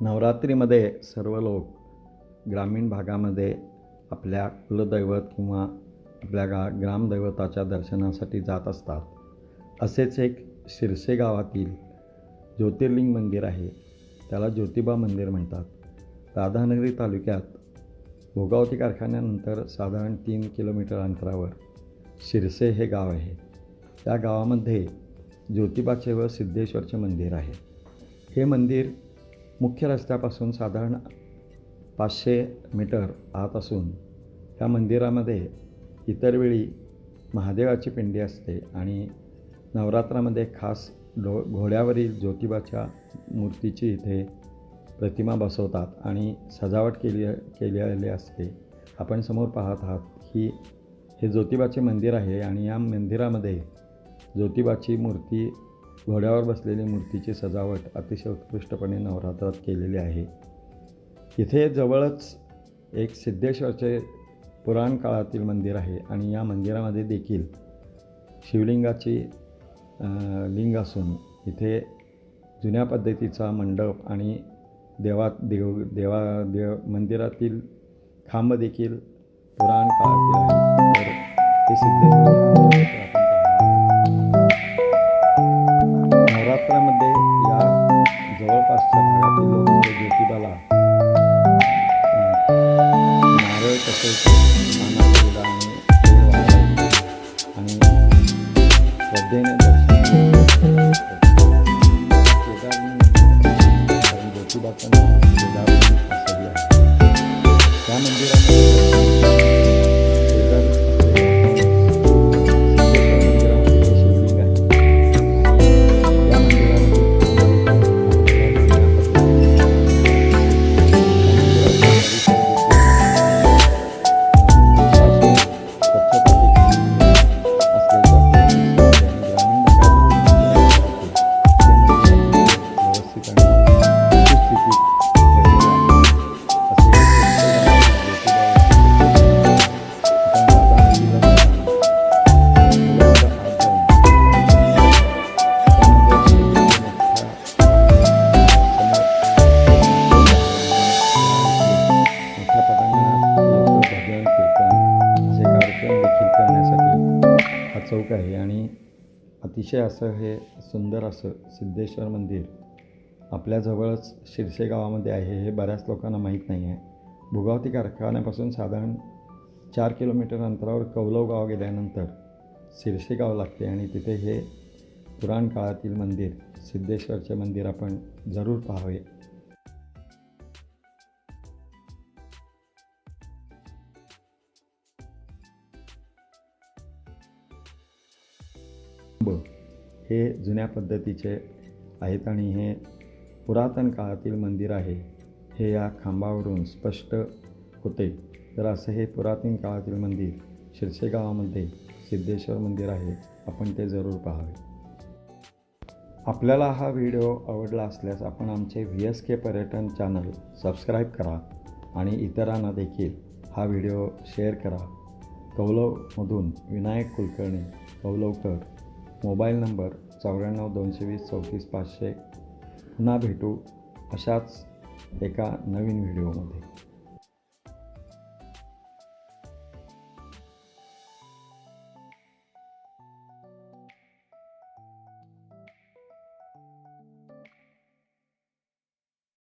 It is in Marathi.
नवरात्रीमध्ये सर्व लोक ग्रामीण भागामध्ये आपल्या कुलदैवत किंवा आपल्या गा ग्रामदैवताच्या दर्शनासाठी जात असतात. असेच एक शिरसे गावातील ज्योतिर्लिंग मंदिर आहे. त्याला ज्योतिबा मंदिर म्हणतात. राधानगरी तालुक्यात भोगावती कारखान्यानंतर साधारण तीन किलोमीटर अंतरावर शिरसे हे गाव आहे. त्या गावामध्ये ज्योतिबाचे व सिद्धेश्वरचे मंदिर आहे. हे मंदिर मुख्य रस्त्यापासून साधारण पाचशे मीटर आत असून या मंदिरामध्ये इतर वेळी महादेवाची पिंडी असते आणि नवरात्रामध्ये खास डो घोड्यावरील ज्योतिबाच्या मूर्तीची इथे प्रतिमा बसवतात आणि सजावट केली केलेली असते. आपण समोर पाहत आहात की हे ज्योतिबाचे मंदिर आहे आणि या मंदिरामध्ये ज्योतिबाची मूर्ती घोड्यावर बसलेली मूर्तीची सजावट अतिशय उत्कृष्टपणे नवरात्रात केलेली आहे. इथे जवळच एक सिद्धेश्वरचे पुराण काळातील मंदिर आहे आणि या मंदिरामध्ये देखील शिवलिंगाची लिंग असून इथे जुन्या पद्धतीचा मंडप आणि देवात देव देवा देव मंदिरातील खांब देखील पुराण काळातील आहे तर ते सिद्धेश्वर दुधाला. नारळ तसेच नाना आणि आणि श्रद्धेने दर्शन ज्योतिबाचं नाव त्या मंदिरामध्ये चौक आहे आणि अतिशय असं हे सुंदर असं सिद्धेश्वर मंदिर आपल्याजवळच शिरसे गावामध्ये आहे हे बऱ्याच लोकांना माहीत नाही आहे. भुगावती कारखान्यापासून साधारण चार किलोमीटर अंतरावर कौलव गाव गेल्यानंतर शिरसे गाव लागते आणि तिथे हे पुराण काळातील मंदिर सिद्धेश्वरचे मंदिर आपण जरूर पाहावे. हे जुन्या पद्धतीचे आहेत आणि हे पुरातन काळातील मंदिर आहे हे या खांबावरून स्पष्ट होते. तर असं हे पुरातन काळातील मंदिर शिरसे गावामध्ये सिद्धेश्वर मंदिर आहे आपण ते जरूर पाहावे. आपल्याला हा व्हिडिओ आवडला असल्यास आपण आमचे व्ही एस के पर्यटन चॅनल सबस्क्राईब करा आणि इतरांना देखील हा व्हिडिओ शेअर करा. कौलवमधून विनायक कुलकर्णी कौलवकर मोबाईल नंबर चौऱ्याण्णव दोनशे वीस चौतीस पाचशे पुन्हा भेटू अशाच एका नवीन व्हिडिओमध्ये.